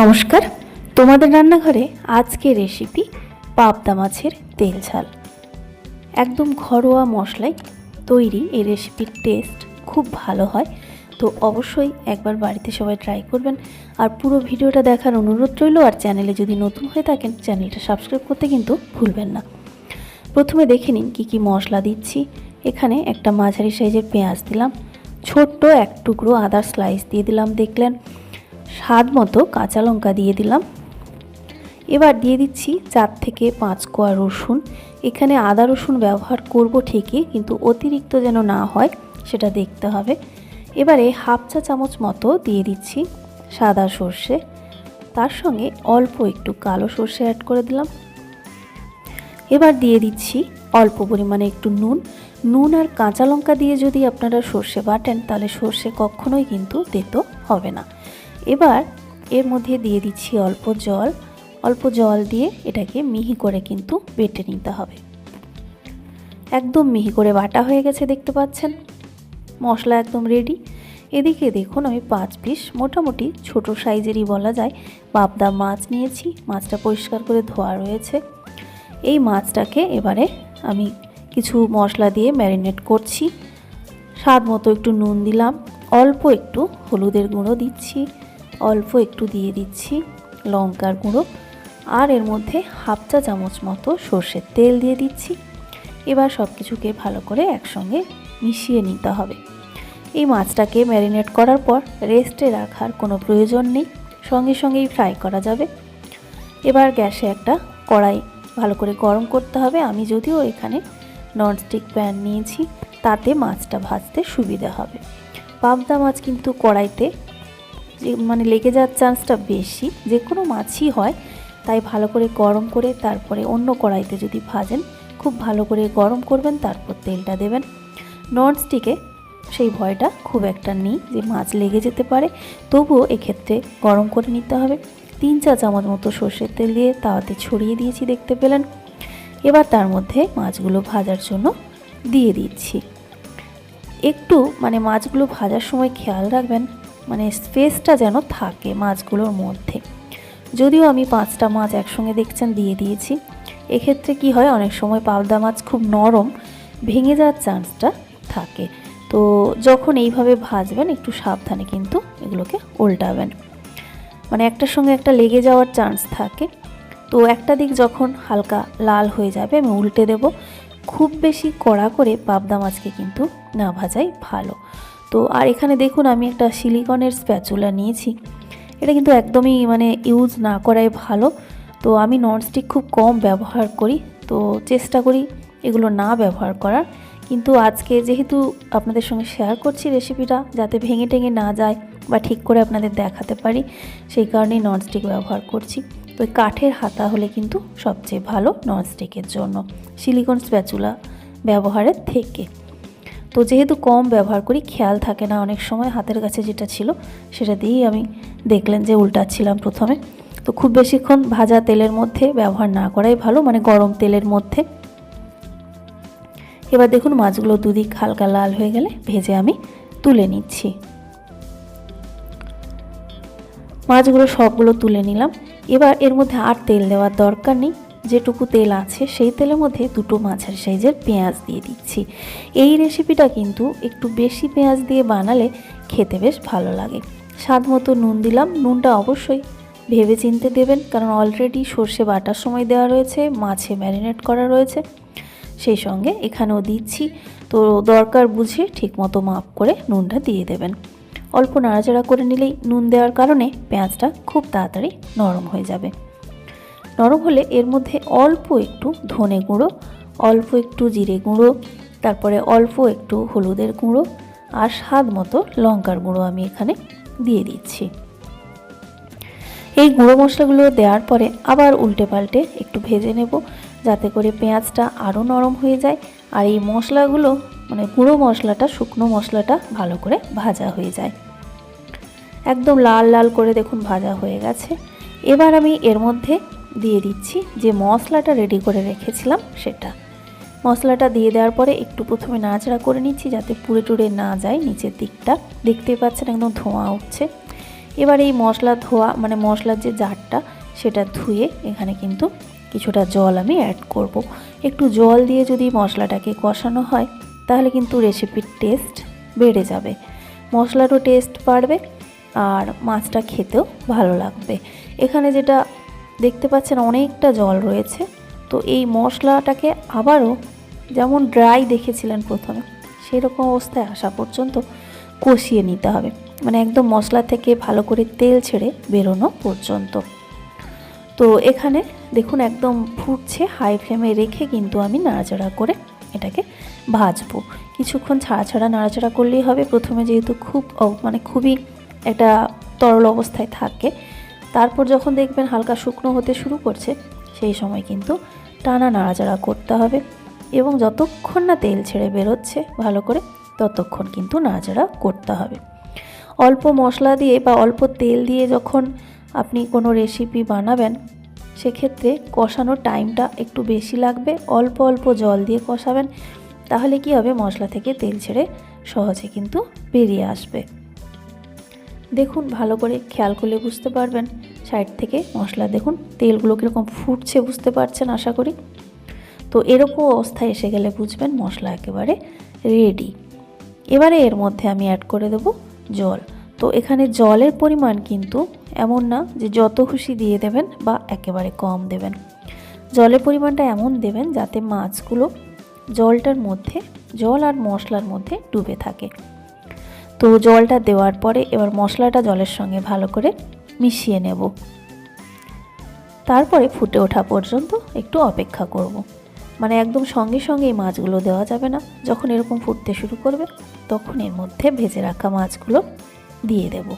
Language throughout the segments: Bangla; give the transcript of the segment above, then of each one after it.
নমস্কার। তোমাদের রান্নাঘরে আজকে রেসিপি পাবদা মাছের তেল ঝাল। একদম ঘরোয়া মশলায় তৈরি এই রেসিপির টেস্ট খুব ভালো হয়। তো অবশ্যই একবার বাড়িতে সবাই ট্রাই করবেন। আর পুরো ভিডিওটা দেখার অনুরোধ রইল, আর চ্যানেলে যদি নতুন হয়ে থাকেন চ্যানেলটা সাবস্ক্রাইব করতে কিন্তু ভুলবেন না। প্রথমে দেখে নিন কী কী মশলা দিচ্ছি। এখানে একটা মাঝারি সাইজের পেঁয়াজ দিলাম। ছোট্ট এক টুকরো আদার স্লাইস দিয়ে দিলাম, দেখলেন। স্বাদ মতো কাঁচা লঙ্কা দিয়ে দিলাম। এবার দিয়ে দিচ্ছি চার থেকে পাঁচ কোয়া রসুন। এখানে আদা রসুন ব্যবহার করব ঠিকই, কিন্তু অতিরিক্ত যেন না হয় সেটা দেখতে হবে। এবারে হাফ চা চামচ মতো দিয়ে দিচ্ছি সাদা সর্ষে। তার সঙ্গে অল্প একটু কালো সর্ষে অ্যাড করে দিলাম। এবার দিয়ে দিচ্ছি অল্প পরিমাণে একটু নুন। নুন আর কাঁচা লঙ্কা দিয়ে যদি আপনারা সর্ষে বাটেন, তাহলে সর্ষে কখনোই কিন্তু তেতো হবে না। এবার এর মধ্যে দিয়ে দিচ্ছি অল্প জল। অল্প জল দিয়ে এটাকে মিহি করে কিন্তু বেটে নিতে হবে। একদম মিহি করে বাটা হয়ে গেছে দেখতে পাচ্ছেন। মশলা একদম রেডি এদিকে দেখুন আমি পাঁচ পিস মোটামুটি ছোট সাইজেরই বলা যায় পাবদা মাছ নিয়েছি। মাছটা পরিষ্কার করে ধোয়া রয়েছে। এই মাছটাকে এবারে আমি কিছু মশলা দিয়ে ম্যারিনেট করছি। স্বাদ মতো একটু নুন দিলাম। অল্প একটু হলুদের গুঁড়ো দিচ্ছি। অল্প একটু দিয়ে দিচ্ছি লঙ্কার গুঁড়ো আর এর মধ্যে হাফ চা চামচ মতো সর্ষের তেল দিয়ে দিচ্ছি। এবার সব কিছুকে ভালো করে একসঙ্গে মিশিয়ে নিতে হবে। এই মাছটাকে ম্যারিনেট করার পর রেস্টে রাখার কোনো প্রয়োজন নেই, সঙ্গে সঙ্গেই ফ্রাই করা যাবে। এবার গ্যাসে একটা কড়াই ভালো করে গরম করতে হবে। আমি যদিও এখানে ননস্টিক প্যান নিয়েছি, তাতে মাছটা ভাজতে সুবিধা হবে। পাবদা মাছ কিন্তু কড়াইতে মানে লেগে যাওয়ার চান্সটা বেশি, যে কোনো মাছই হয়, তাই ভালো করে গরম করে তারপরে অন্য কড়াইতে যদি ভাজেন, খুব ভালো করে গরম করবেন, তারপর তেলটা দেবেন। ননস্টিকে সেই ভয়টা খুব একটা নেই যে মাছ লেগে যেতে পারে, তবুও এক্ষেত্রে গরম করে নিতে হবে। তিন চা চামচ মতো সর্ষের তেল দিয়ে তাওয়াতে ছড়িয়ে দিয়েছি, দেখতে পেলেন। এবার তার মধ্যে মাছগুলো ভাজার জন্য দিয়ে দিচ্ছি। একটু মানে মাছগুলো ভাজার সময় খেয়াল রাখবেন মানে স্পেসটা যেন থাকে মাছগুলোর মধ্যে। যদিও আমি পাঁচটা মাছ একসঙ্গে দেখছেন দিয়ে দিয়েছি। এক্ষেত্রে কি হয়, অনেক সময় পাবদা মাছ খুব নরম, ভেঙে যাওয়ার চান্সটা থাকে। তো যখন এইভাবে ভাজবেন, একটু সাবধানে কিন্তু এগুলোকে উল্টাবেন। মানে একটার সঙ্গে একটা লেগে যাওয়ার চান্স থাকে। তো একটা দিক যখন হালকা লাল হয়ে যাবে, আমি উল্টে দেব। খুব বেশি কড়া করে পাবদা মাছকে কিন্তু না ভাজাই ভালো। তো, আর এখানে দেখুন আমি একটা সিলিকনের স্প্যাচুলা নিয়েছি। এটা কিন্তু একদমই মানে ইউজ না করাই ভালো। তো আমি ননস্টিক খুব কম ব্যবহার করি। তো চেষ্টা করি এগুলো না ব্যবহার করার। কিন্তু আজকে যেহেতু আপনাদের সঙ্গে শেয়ার করছি রেসিপিটা যাতে ভেঙে টেঙে না যায় বা ঠিক করে আপনাদের দেখাতে পারি, সেই কারণেই ননস্টিক ব্যবহার করছি। তো কাঠের হাতা হলে কিন্তু সবচেয়ে ভালো ননস্টিকের জন্য। সিলিকন স্প্যাচুলা ব্যবহারের থেকে। তো যেহেতু কম ব্যবহার করি, খেয়াল থাকে না অনেক সময় হাতের কাছে যেটা ছিল সেটা দিয়েই আমি দেখলেন যে উল্টাচ্ছিলাম প্রথমে। তো খুব বেশিক্ষণ ভাজা তেলের মধ্যে ব্যবহার না করাই ভালো মানে গরম তেলের মধ্যে। এবার দেখুন মাছগুলো দুদিক হালকা লাল হয়ে গেলে ভেজে আমি তুলে নিচ্ছি। মাছগুলো সবগুলো তুলে নিলাম। এবার এর মধ্যে আর তেল দেওয়ার দরকার নেই। যেটুকু তেল আছে, সেই তেলের মধ্যে দুটো মাছের সাইজের পেঁয়াজ দিয়ে দিচ্ছি। এই রেসিপিটা কিন্তু একটু বেশি পেঁয়াজ দিয়ে বানালে খেতে বেশ ভালো লাগে। স্বাদ মতো নুন দিলাম, নুনটা অবশ্যই ভেবে চিনতে দেবেন, কারণ অলরেডি সর্ষে বাটার সময় দেওয়া রয়েছে, মাছে ম্যারিনেট করা রয়েছে। সেই সঙ্গে এখানেও দিচ্ছি, তো দরকার বুঝে ঠিকমতো মাপ করে নুনটা দিয়ে দেবেন। অল্প নাড়াচাড়া করে নিলেই নুন দেওয়ার কারণে পেঁয়াজটা খুব তাড়াতাড়ি নরম হয়ে যাবে। নরম হলে এর মধ্যে অল্প একটু ধনে গুঁড়ো, অল্প একটু জিরে গুঁড়ো, তারপরে অল্প একটু হলুদের গুঁড়ো আর স্বাদ মতো লঙ্কার গুঁড়ো আমি এখানে দিয়ে দিচ্ছি। এই গুঁড়ো মশলাগুলো দেওয়ার পরে আবার উল্টে পাল্টে একটু ভেজে নেব যাতে করে পেঁয়াজটা আরও নরম হয়ে যায় আর এই মশলাগুলো মানে গুঁড়ো মশলাটা, শুকনো মশলাটা ভালো করে ভাজা হয়ে যায়। একদম লাল লাল করে দেখুন ভাজা হয়ে গেছে। এবার আমি এর মধ্যে দিয়ে দিচ্ছি। যে মশলাটা রেডি করে রেখেছিলাম, সেটা। মশলাটা দিয়ে দেওয়ার পরে একটু প্রথমে নাড়াচাড়া করে নিচ্ছি যাতে পুড়ে টুড়ে না যায় নিচের দিকটা। দেখতেই পাচ্ছেন একদম ধোঁয়া উঠছে। এবার এই মশলা ধোয়া মানে মশলার যে জারটা, সেটা ধুয়ে এখানে কিন্তু কিছুটা জল আমি অ্যাড করব। একটু জল দিয়ে যদি মশলাটাকে কষানো হয়, তাহলে কিন্তু রেসিপির টেস্ট বেড়ে যাবে। মশলারও টেস্ট বাড়বে আর মাছটা খেতেও ভালো লাগবে। এখানে যেটা দেখতে পাচ্ছেন অনেকটা জল রয়েছে। তো এই মশলাটাকে আবারও যেমন ড্রাই দেখেছিলেন প্রথমে, সেরকম অবস্থায় আসা পর্যন্ত কষিয়ে নিতে হবে। মানে একদম মশলা থেকে ভালো করে তেল ছেড়ে বেরোনো পর্যন্ত। তো এখানে দেখুন একদম ফুটছে হাই ফ্লেমে রেখে কিন্তু আমি নাড়াচাড়া করে এটাকে ভাজবো। কিছুক্ষণ ছাড়া ছাড়া নাড়াচাড়া করলেই হবে। প্রথমে যেহেতু খুব মানে খুবই একটা তরল অবস্থায় থাকে তারপর যখন দেখবেন হালকা শুকনো হতে শুরু করছে, সেই সময় কিন্তু টানা নাড়াচাড়া করতে হবে এবং যতক্ষণ না তেল ছেড়ে বেরোচ্ছে ভালো করে, ততক্ষণ কিন্তু নাড়াচাড়া করতে হবে। অল্প মশলা দিয়ে বা অল্প তেল দিয়ে যখন আপনি কোনো রেসিপি বানাবেন, সেক্ষেত্রে কষানোর টাইমটা একটু বেশি লাগবে, অল্প অল্প জল দিয়ে কষাবেন, তাহলে কি হবে মশলা থেকে তেল ছেড়ে সহজে কিন্তু বেরিয়ে আসবে। দেখুন, ভালো করে খেয়াল করলে বুঝতে পারবেন। সাইড থেকে মশলা দেখুন, তেলগুলো কীরকম ফুটছে বুঝতে পারছেন আশা করি? তো এরকম অবস্থায় এসে গেলে বুঝবেন মশলা একেবারে রেডি এবারে এর মধ্যে আমি অ্যাড করে দেবো জল। তো এখানে জলের পরিমাণ কিন্তু এমন না যে যত খুশি দিয়ে দেবেন বা একেবারে কম দেবেন। জলের পরিমাণটা এমন দেবেন যাতে মাছগুলো জলটার মধ্যে, জল আর মশলার মধ্যে ডুবে থাকে। তো জলটা দেওয়ার পরে এবার মশলাটা জলের সঙ্গে ভালো করে মিশিয়ে নেব। তারপরে ফুটে ওঠা পর্যন্ত একটু অপেক্ষা করব। মানে একদম সঙ্গে সঙ্গে এই মাছগুলো দেওয়া যাবে না। যখন এরকম ফুটতে শুরু করবে, তখন এর মধ্যে ভেজে রাখা মাছগুলো দিয়ে দেব।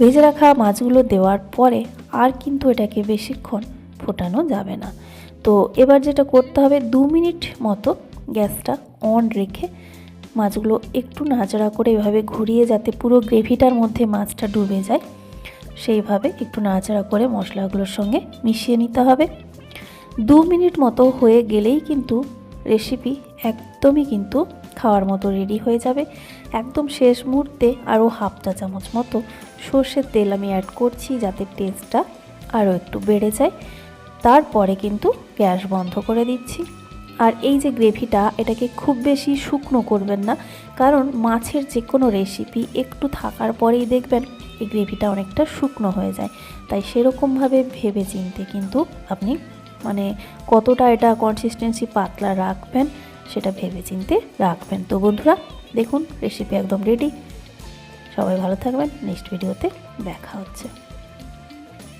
ভেজে রাখা মাছগুলো দেওয়ার পরে আর কিন্তু এটাকে বেশিক্ষণ ফোটানো যাবে না। তো এবার যেটা করতে হবে, দু মিনিট মতো গ্যাসটা অন রেখে মাছগুলো একটু নাড়াচাড়া করে এভাবে ঘুরিয়ে যাতে পুরো গ্রেভিটার মধ্যে মাছটা ডুবে যায়, সেইভাবে একটু নাড়াচাড়া করে মশলাগুলোর সঙ্গে মিশিয়ে নিতে হবে। দু মিনিট মতো হয়ে গেলেই কিন্তু রেসিপি একদমই কিন্তু খাওয়ার মতো রেডি হয়ে যাবে। একদম শেষ মুহূর্তে আরও হাফ চা চামচ মতো সর্ষের তেল আমি অ্যাড করছি যাতে টেস্টটা আরও একটু বেড়ে যায়। তারপরে কিন্তু গ্যাস বন্ধ করে দিচ্ছি। আর এই যে গ্রেভিটা, এটাকে খুব বেশি শুকনো করবেন না, কারণ মাছের যে কোনো রেসিপি একটু থাকার পরেই দেখবেন এই গ্রেভিটা অনেকটা শুকনো হয়ে যায়। তাই সেরকমভাবে ভেবে চিনতে কিন্তু আপনি মানে কতটা এটা কনসিস্টেন্সি পাতলা রাখবেন, সেটা ভেবে চিনতে রাখবেন। তো বন্ধুরা, দেখুন রেসিপি একদম রেডি সবাই ভালো থাকবেন নেক্সট ভিডিওতে দেখা হচ্ছে।